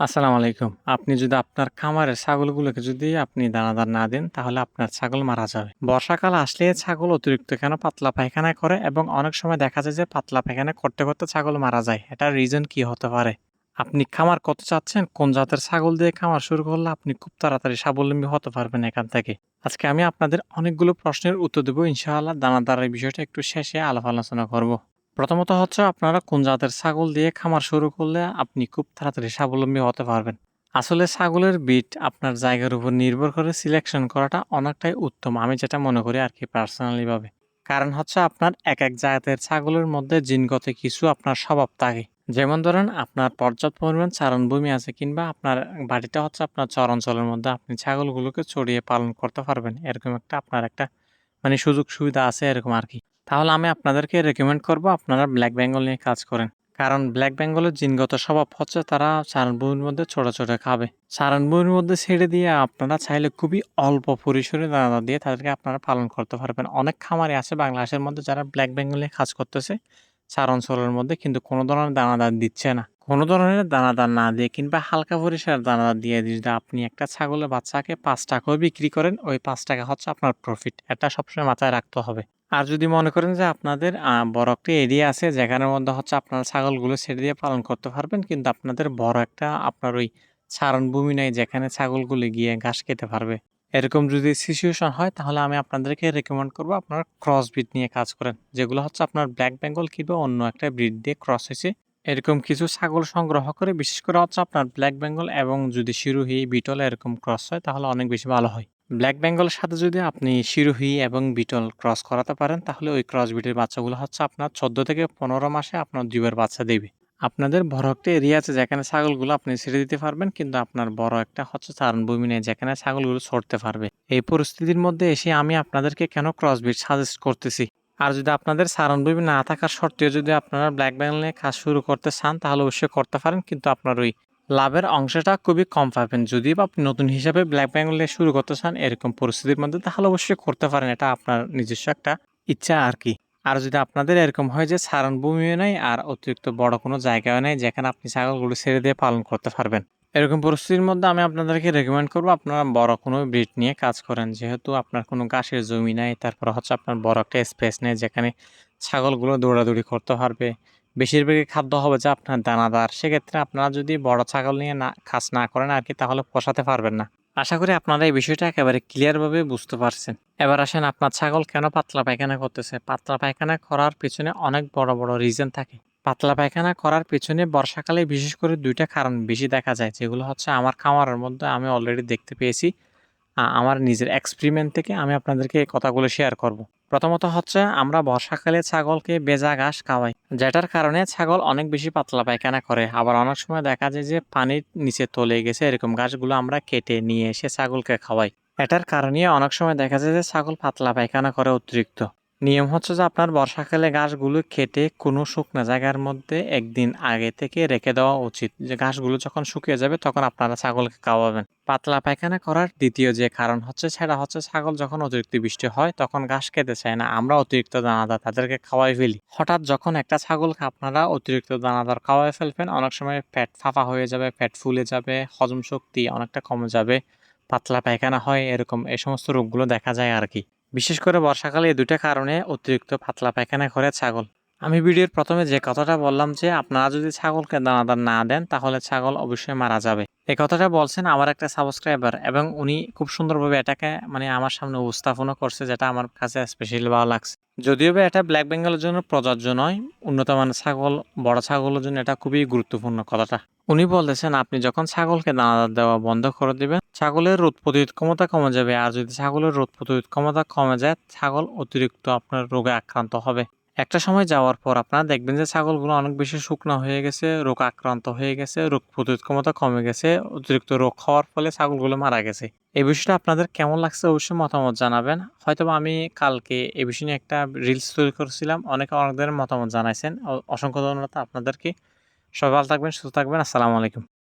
আসসালামু আলাইকুম। আপনি যদি আপনার খামারের ছাগলগুলোকে যদি আপনি দানাদার না দেন, তাহলে আপনার ছাগল মারা যাবে। বর্ষাকাল আসলে ছাগল অতিরিক্ত কেন পাতলা পায়খানা করে এবং অনেক সময় দেখা যায় যে পাতলা পায়খানা করতে, করতে ছাগল মারা যায়। এটার রিজন কি হতে পারে? আপনি খামার কত চাচ্ছেন? কোন জাতের ছাগল দিয়ে খামার শুরু করলে আপনি খুব তাড়াতাড়ি স্বাবলম্বী হতে পারবেন এখান থেকে? আজকে আমি আপনাদের অনেকগুলো প্রশ্নের উত্তর দেব ইনশাআল্লাহ। দানাদারের বিষয়টা একটু শেষে আলাপ আলোচনা করব। প্রথমত হচ্ছে আপনারা কোন জাতের ছাগল দিয়ে খামার শুরু করলে আপনি খুব তাড়াতাড়ি স্বাবলম্বী হতে পারবেন। আসলে ছাগলের বিট আপনার জায়গার উপর নির্ভর করে সিলেকশন করাটা অনেকটাই উত্তম। আমি যেটা মনে করি আর কি পার্সোনালিভাবে কারণ হচ্ছে আপনার এক, এক জাতের ছাগলের মধ্যে জিনগত কিছু আপনার স্বভাব থাকে। যেমন ধরেন আপনার পর্যাপ্ত পরিমাণ চারণভূমি আছে কিংবা আপনার বাড়িটা হচ্ছে আপনার চর অঞ্চলের মধ্যে আপনি ছাগলগুলোকে চড়িয়ে পালন করতে পারবেন। এরকম একটা আপনার একটা মানে সুযোগ সুবিধা আছে এরকম আরকি। তাহলে আমি আপনাদেরকে রেকমেন্ড করব আপনারা ব্ল্যাক বেঙ্গল নিয়ে কাজ করেন। কারণ ব্ল্যাক বেঙ্গলের জিনগত স্বভাব হচ্ছে তারা চারণভূমির মধ্যে ছোট, ছোট খাবে। চারণভূমির মধ্যে ছেড়ে দিয়ে আপনারা চাইলে খুবই অল্প পরিসরে দানা দিয়ে তাদেরকে আপনারা পালন করতে পারবেন। অনেক খামারে আছে বাংলাদেশের মধ্যে যারা ব্ল্যাক বেঙ্গল নিয়ে কাজ করতেছে চার অঞ্চলের মধ্যে কিন্তু কোনো ধরনের দানাদার দিচ্ছে না। কোনো ধরনের দানাদার না দিয়ে কিংবা হালকা পরিসরের দানাদার দিয়ে যদি আপনি একটা ছাগলের বাচ্চাকে পাঁচ টাকাও বিক্রি করেন ওই পাঁচ টাকা হচ্ছে আপনার প্রফিট। এটা সবসময় মাথায় রাখতে হবে। আর যদি মনে করেন যে আপনাদের বড় একটা এরিয়া আছে যেখানের মধ্যে হচ্ছে আপনারা ছাগলগুলো ছেড়ে দিয়ে পালন করতে পারবেন। কিন্তু আপনাদের বড় একটা আপনার ওই চারণভূমি নাই যেখানে ছাগলগুলো গিয়ে ঘাস খেতে পারবে। এরকম যদি সিচুয়েশন হয় তাহলে আমি আপনাদেরকে রেকমেন্ড করব আপনারা ক্রস ব্রিড নিয়ে কাজ করেন। যেগুলো হচ্ছে আপনার ব্ল্যাক বেঙ্গল কিংবা অন্য একটা ব্রিড দিয়ে ক্রস হয়েছে। এরকম কিছু ছাগল সংগ্রহ করে বিশেষ করে হচ্ছে আপনার ব্ল্যাক বেঙ্গল এবং যদি সিরোহী, বিটল এরকম ক্রস হয় তাহলে অনেক বেশি ভালো হয়। ব্ল্যাক বেঙ্গলের সাথে যদি আপনি সিরোহী এবং বিটল ক্রস করাতে পারেন, তাহলে ওই ক্রস বিটের বাচ্চাগুলো হচ্ছে আপনার ১৪ থেকে ১৫ মাসে আপনার ডিমের বাচ্চা দেবে। আপনাদের বড় একটা এরিয়া আছে যেখানে ছাগলগুলো আপনি ছেড়ে দিতে পারবেন, কিন্তু আপনার বড় একটা হচ্ছে চারণভূমি নেই যেখানে ছাগলগুলো ছড়তে পারবে। এই পরিস্থিতির মধ্যে এসে আমি আপনাদেরকে কেন ক্রস ব্রিড সাজেস্ট করতেছি। আর যদি আপনাদের চারণভূমি না থাকার সত্ত্বেও যদি আপনারা ব্ল্যাক বেঙ্গল নিয়ে কাজ শুরু করতে চান, তাহলে অবশ্যই করতে পারেন, কিন্তু আপনার ওই লাভের অংশটা খুবই কম পাবেন। যদি বা আপনি নতুন হিসাবে ব্ল্যাক বেঙ্গল শুরু করতে চান, এরকম পরিস্থিতির মধ্যে, তাহলে অবশ্যই করতে পারেন। এটা আপনার নিজস্ব একটা ইচ্ছা আর কি আর যদি আপনাদের এরকম হয় যে চারণভূমিও নেই আর অতিরিক্ত বড় কোনো জায়গাও নেই, যেখানে আপনি ছাগলগুলো ছেড়ে দিয়ে পালন করতে পারবেন। এরকম পরিস্থিতির মধ্যে আমি আপনাদেরকে রেকমেন্ড করব, আপনারা বড় কোনো ব্রিড নিয়ে কাজ করেন। যেহেতু আপনার কোনো ঘাসের জমি নাই, তারপর হচ্ছে আপনার বড় একটা স্পেস নেই, যেখানে ছাগলগুলো দৌড়াদৌড়ি করতে পারবে। বেশিরভাগই খাদ্য হবে যে আপনার দানাদার। সেক্ষেত্রে আপনারা যদি বড় ছাগল নিয়ে না কাজ না করেন আরকি তাহলে পোষাতে পারবেন না। আশা করি আপনারা এই বিষয়টা একেবারে ক্লিয়ারভাবে বুঝতে পারছেন। এবার আসেন আপনার ছাগল কেন পাতলা পায়খানা করতেছে? পাতলা পায়খানা করার পিছনে অনেক বড়, বড় রিজন থাকে। পাতলা পায়খানা করার পিছনে বর্ষাকালে বিশেষ করে দুইটা কারণ বেশি দেখা যায়। যেগুলো হচ্ছে আমার খামারের মধ্যে আমি অলরেডি দেখতে পেয়েছি। আমার নিজের এক্সপেরিমেন্ট থেকে আমি আপনাদেরকে কথাগুলো শেয়ার করব। প্রথমত হচ্ছে, আমরা বর্ষাকালে ছাগলকে বেজা ঘাস খাওয়াই। যেটার কারণে ছাগল অনেক বেশি পাতলা পায়খানা করে। আবার অনেক সময় দেখা যায় যে পানির নিচে তলে গেছে, এরকম ঘাসগুলো আমরা কেটে নিয়ে এসে ছাগলকে খাওয়াই। এটার কারণে অনেক সময় দেখা যায় যে ছাগল পাতলা পায়খানা করে অতিরিক্ত। নিয়ম হচ্ছে যে আপনার বর্ষাকালে ঘাসগুলো কেটে কোনো শুকনা জায়গার মধ্যে একদিন আগে থেকে রেখে দেওয়া উচিত। যে ঘাসগুলো যখন শুকিয়ে যাবে তখন আপনারা ছাগলকে খাওয়াবেন। পাতলা পায়খানা করার দ্বিতীয় যে কারণ হচ্ছে সেটা হচ্ছে ছাগল যখন অতিরিক্ত বৃষ্টি হয় তখন ঘাস খেতে চায় না। আমরা অতিরিক্ত দানাদার তাদেরকে খাওয়াই ফেলি। হঠাৎ যখন একটা ছাগলকে আপনারা অতিরিক্ত দানাদার খাওয়াই ফেলবেন অনেক সময় পেট ফাঁপা হয়ে যাবে, পেট ফুলে যাবে, হজম শক্তি অনেকটা কমে যাবে, পাতলা পায়খানা হয় এরকম এই সমস্ত রোগগুলো দেখা যায় আরকি। বিশেষ করে বর্ষাকালে এই দুটা কারণে অতিরিক্ত পাতলা পায়খানা করে ছাগল। আমি ভিডিওর প্রথমে যে কথাটা বললাম যে আপনারা যদি ছাগলকে দানাদার না দেন তাহলে ছাগল অবশ্যই মারা যাবে। এই কথাটা বলছেন আমার একটা সাবস্ক্রাইবার এবং উনি খুব সুন্দরভাবে এটাকে মানে আমার সামনে উপস্থাপনও করছে যেটা আমার কাছে স্পেশালি ভালো লাগছে। যদিও বা এটা ব্ল্যাক বেঙ্গলের জন্য প্রযোজ্য নয়, উন্নত মানের ছাগল, বড় ছাগলের জন্য এটা খুবই গুরুত্বপূর্ণ কথাটা। উনি বলতেছেন আপনি যখন ছাগলকে দানাদার দেওয়া বন্ধ করে দিবেন, ছাগলের রোগ প্রতিরোধ ক্ষমতা কমে যাবে। আর যদি ছাগলের রোগ প্রতিরোধ ক্ষমতা কমে যায়, ছাগল অতিরিক্ত আপনার রোগে আক্রান্ত হবে। একটা সময় যাওয়ার পর আপনারা দেখবেন যে ছাগলগুলো অনেক বেশি শুকনো হয়ে গেছে, রোগ আক্রান্ত হয়ে গেছে, রোগ প্রতিরোধ ক্ষমতা কমে গেছে, অতিরিক্ত রোগ হওয়ার ফলে ছাগলগুলো মারা গেছে। এই বিষয়টা আপনাদের কেমন লাগছে অবশ্যই মতামত জানাবেন। হয়তোবা আমি কালকে এই বিষয় নিয়ে একটা রিলস তৈরি করেছিলাম। অনেকে অনেক ধরনের মতামত জানাইছেন। অসংখ্য ধন্যবাদ আপনাদেরকে। সবাই ভালো থাকবেন, সুস্থ থাকবেন। আসসালামু আলাইকুম।